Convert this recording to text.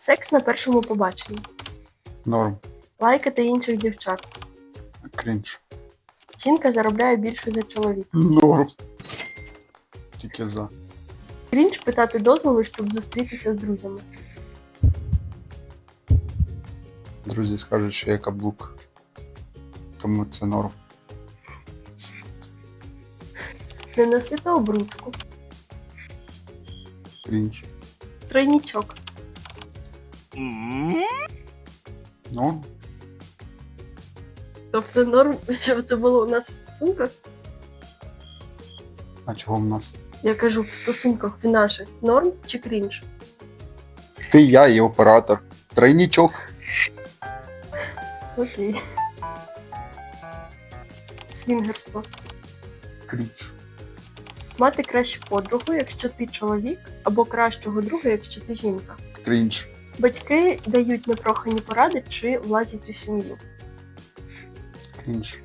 Секс на першому побаченні. Норм. Лайкати інших дівчат. Крінж. Жінка заробляє більше за чоловіка. Норм. Тільки за. Крінж питати дозволу, щоб зустрітися з друзями. Друзі скажуть, що я каблук. Тому це норм. Не носити обручку. Крінж. Тройнічок. Норм. Тобто норм, щоб це було у нас в стосунках. А чого в нас? Я кажу, в стосунках в наших норм чи крінж? Ти, я і оператор. Тройнічок. Окей. Свінгерство. Крінж. Мати кращу подругу, якщо ти чоловік, або кращого друга, якщо ти жінка. Крінж. Батьки дають непрохані поради чи влазять у сім'ю. Крінж.